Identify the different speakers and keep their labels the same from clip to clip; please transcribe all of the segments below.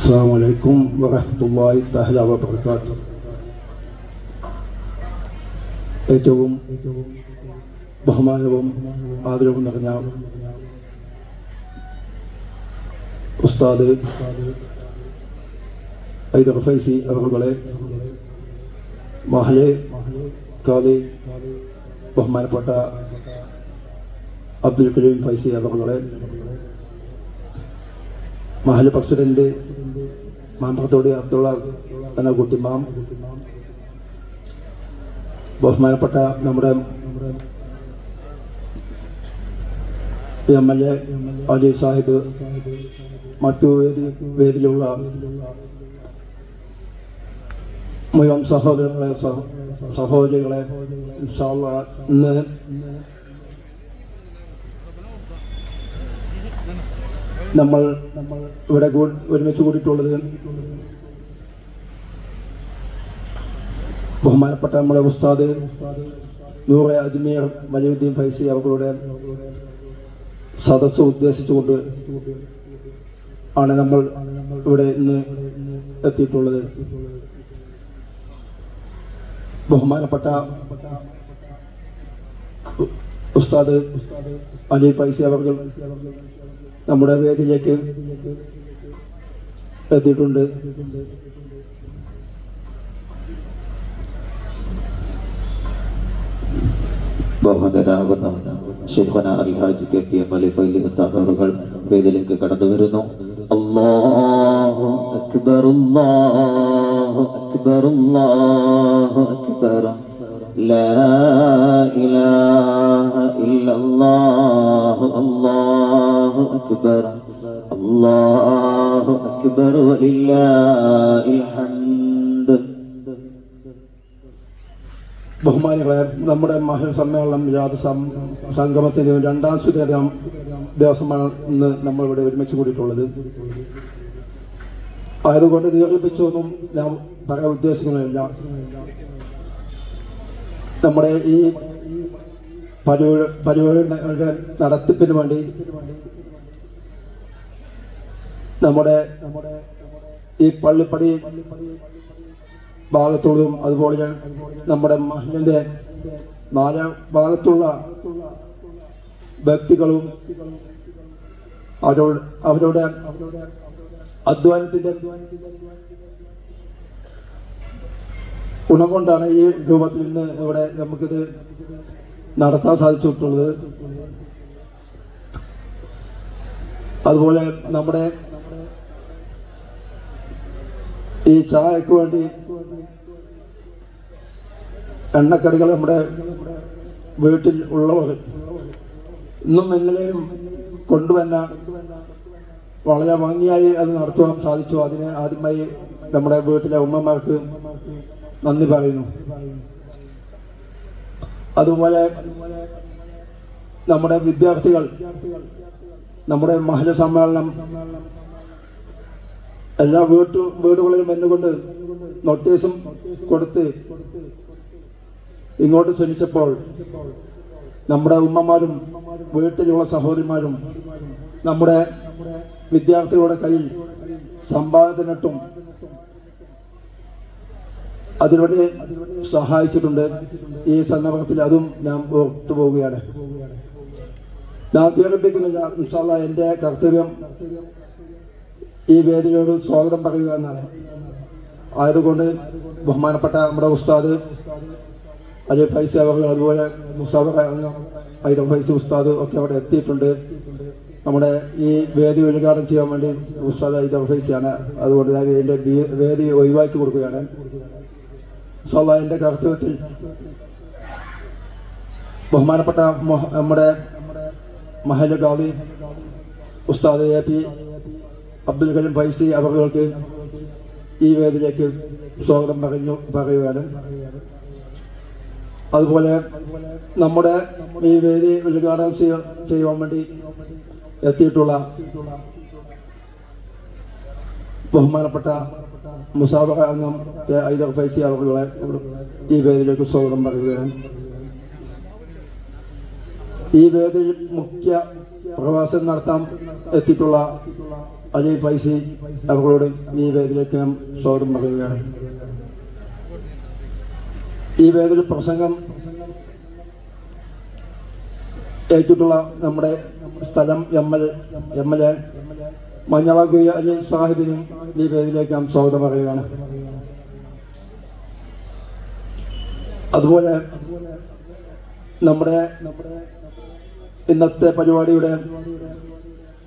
Speaker 1: السلام عليكم ورحمة الله تعالى وبركاته ഏറ്റവും ബഹുമാനവും ആദരവും നിറഞ്ഞ ഉസ്താദ് ഐദർ ഫൈസി അവറുകളെ മഹലെ കാലി ബഹുമാനപ്പെട്ട അബ്ദുൽ കരീം ഫൈസി അവറുകളെ മഹൽ പ്രസിഡന്റ് മാമ്പറത്തോടി അബ്ദുള്ള എന്ന കുട്ടിമാം ബഹുമാനപ്പെട്ട നമ്മുടെ M L A Ali Sahib മറ്റു വേദി വേദിയിലുള്ള മുഴുവൻ സഹോദരങ്ങളെ സഹ- സഹോദരികളെ ഇന്ന് നമ്മൾ നമ്മൾ ഇവിടെ ഒരുമിച്ച് കൂടിയിട്ടുള്ളത്. ബഹുമാനപ്പെട്ട നമ്മുടെ ഉസ്താദ് നൂറെ അജ്മീർ മലയുദ്ദീൻ ഫൈസി അവരുടെ സദസ്സ് ഉദ്ദേശിച്ചുകൊണ്ട് ആണ് നമ്മൾ ഇവിടെ ഇന്ന് എത്തിയിട്ടുള്ളത്. ബഹുമാനപ്പെട്ട ഉസ്താദ് അലി ഫൈസി അവർ നമ്മുടെ വേദിയിലേക്ക് എത്തിയിട്ടുണ്ട്.
Speaker 2: ബഹുമതരാകുന്ന ഷെയ്ഖന അൽഹാജി കെ പി എം അലി ഫൈലി കടന്നു വരുന്നു. അല്ലാഹു അക്ബർ അല്ലാഹു അക്ബർ. ലാ ഇലാഹ الله അല്ലാഹു അക്ബർ. അല്ലാഹു അക്ബർ ولله الحمد
Speaker 1: ബഹുമാനികളെ നമ്മുടെ മഹാസമ്മേളനം ജാത സംഗമത്തിന്റെ രണ്ടാം സുദിനം ദിവസമാണ് ഇന്ന് നമ്മൾ ഇവിടെ ഒരുമിച്ച് കൂടിയിട്ടുള്ളത്. അതുകൊണ്ട് ദീർഘിപ്പിച്ചൊന്നും ഞാൻ പറയാൻ ഉദ്ദേശിക്കുന്നില്ല. നമ്മുടെ ഈ പരിപാടി പരിപാടിയുടെ നടത്തിപ്പിന് വേണ്ടി നമ്മുടെ ഈ പള്ളിപ്പടി ഭാഗത്തുള്ളതും അതുപോലെ നമ്മുടെ മഹിന്റെ നാലാം ഭാഗത്തുള്ള വ്യക്തികളും അവരോട് അവരുടെ അധ്വാനത്തിന്റെ ഗുണം കൊണ്ടാണ് ഈ രൂപത്തിൽ നിന്ന് ഇവിടെ നമുക്കിത് നടത്താൻ സാധിച്ചിട്ടുള്ളത്. അതുപോലെ നമ്മുടെ ഈ ചായക്ക് വേണ്ടി എണ്ണക്കടികൾ നമ്മുടെ വീട്ടിൽ ഉള്ളവർ ഇന്നും ഇന്നലെയും കൊണ്ടുവന്ന വളരെ ഭംഗിയായി അത് നടത്തുവാൻ സാധിച്ചു. അതിന് ആദ്യമായി നമ്മുടെ വീട്ടിലെ ഉമ്മമാർക്ക് നന്ദി പറയുന്നു. അതുപോലെ നമ്മുടെ വിദ്യാർത്ഥികൾ നമ്മുടെ മഹല സമ്മേളനം എല്ലാ വീട്ടു വീടുകളിലും എന്നുകൊണ്ട് നോട്ടീസും കൊടുത്ത് ഇങ്ങോട്ട് ക്ഷണിച്ചപ്പോൾ നമ്മുടെ ഉമ്മമാരും വീട്ടിലുള്ള സഹോദരിമാരും നമ്മുടെ വിദ്യാർത്ഥികളുടെ കയ്യിൽ സമ്പാദനട്ടും അതിനുവേണ്ടി സഹായിച്ചിട്ടുണ്ട്. ഈ സന്ദർഭത്തിൽ അതും ഞാൻ ഓർത്തു പോവുകയാണ്. ഞാൻ തീർപ്പിക്കുന്നില്ല എന്റെ കർത്തവ്യം ഈ വേദിയോട് സ്വാഗതം പറയുക എന്നാണ്. ആയതുകൊണ്ട് ബഹുമാനപ്പെട്ട നമ്മുടെ ഉസ്താദ് അജയ് ഫൈസി അവർ അതുപോലെ മുസാബർ ഐദർ ഫൈസി ഉസ്താദ് ഒക്കെ അവിടെ എത്തിയിട്ടുണ്ട്. നമ്മുടെ ഈ വേദി ഉദ്ഘാടനം ചെയ്യാൻ വേണ്ടി ഉസ്താദ് ഐദർ ഫൈസിയാണ്. അതുകൊണ്ട് ഞാൻ എന്റെ വേദി ഒഴിവാക്കി കൊടുക്കുകയാണ്. ഇൻഷാല്ലാ എന്റെ കർത്തവ്യത്തിൽ ബഹുമാനപ്പെട്ട നമ്മുടെ മഹല ഗാവി ഉസ്താദ് എ പി അബ്ദുൽ കരീം ഫൈസി അവർക്ക് ഈ വേദിയിലേക്ക് സ്വാഗതം പറഞ്ഞു പറയുകയാണ്. അതുപോലെ നമ്മുടെ ഈ വേദി ഉദ്ഘാടനം ചെയ്യ- ചെയ്യുവാൻ വേണ്ടി എത്തിയിട്ടുള്ള ബഹുമാനപ്പെട്ട മുസാബറ അംഗം കെ ഐദർ ഫൈസി അവരുടെ ഈ വേദിയിലേക്ക് സ്വാഗതം പറയുകയാണ് ഈ വേദിയിൽ മുഖ്യ പ്രവാസം നടത്താൻ എത്തിയിട്ടുള്ള അജയ് ഫൈസി അവരോട് ഈ വേദിയിലേക്ക് നാം സ്വാഗതം പറയുകയാണ് ഈ വേദിയിൽ പ്രസംഗം ഏറ്റിട്ടുള്ള നമ്മുടെ സ്ഥലം M L M L A Manjalamkuzhi Ali സാഹിബിനും ഈ പേരിലേക്ക് നാം സ്വാഗതം പറയുകയാണ്. അതുപോലെ നമ്മുടെ ഇന്നത്തെ പരിപാടിയുടെ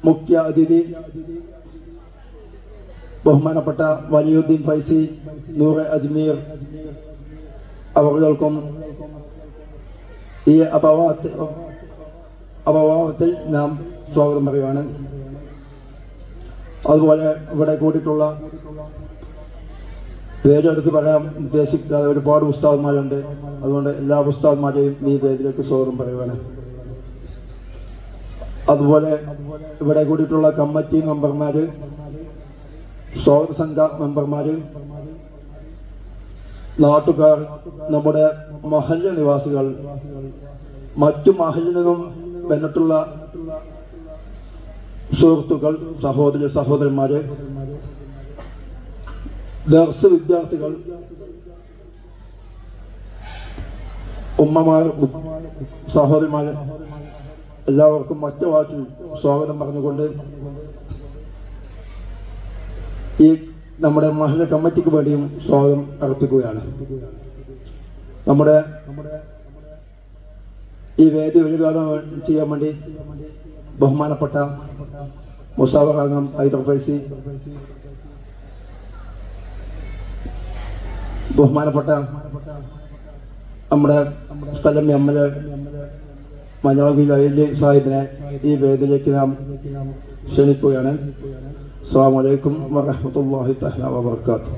Speaker 1: മുഖ്യ അതിഥി ബഹുമാനപ്പെട്ട വലിയുദ്ദീൻ ഫൈസി നൂറ് അജ്മീർ അവകൾക്കും ഈ അപവാദത്തിൽ അപവാദത്തിൽ നാം സ്വാഗതം പറയുകയാണ്. അതുപോലെ ഇവിടെ കൂടിയിട്ടുള്ള പേരെടുത്ത് പറയാൻ ഉദ്ദേശിക്കാതെ ഒരുപാട് ഉസ്താദ്മാരുണ്ട്. അതുകൊണ്ട് എല്ലാ ഉസ്താദ്മാരെയും ഈ പേരിലേക്ക് സ്വാഗതം പറയുവാണ്. അതുപോലെ ഇവിടെ കൂടിയിട്ടുള്ള കമ്മിറ്റി മെമ്പർമാര് സ്വാഗത സംഘ മെമ്പർമാര് നാട്ടുകാർ നമ്മുടെ മഹല്യ നിവാസികൾ മറ്റു മഹലിൽ നിന്നും വന്നിട്ടുള്ള സുഹൃത്തുക്കൾ സഹോദര സഹോദരന്മാരെ ദർസ് വിദ്യാർത്ഥികൾ ഉമ്മമാർ സഹോദരിമാർ എല്ലാവർക്കും മറ്റു വാക്കിൽ സ്വാഗതം പറഞ്ഞുകൊണ്ട് ഈ നമ്മുടെ മഹല കമ്മിറ്റിക്ക് വേണ്ടിയും സ്വാഗതം അർപ്പിക്കുകയാണ്. നമ്മുടെ ഈ വേദി ഉദ്ഘാടനം ചെയ്യാൻ വേണ്ടി ബഹുമാനപ്പെട്ട മുസാവർ അംഗം ഹൈദർ ഫൈസി ബഹുമാനപ്പെട്ട നമ്മുടെ സ്ഥലം എം എൽ എ അയ്യലി സാഹിബിനെ ഈ വേദിയിലേക്ക് നാം ക്ഷണിക്കുകയാണ്. അസ്സാം വലൈക്കും വറഹമത്തല്ലാഹി തഹ്ല വാബർക്കാത്തു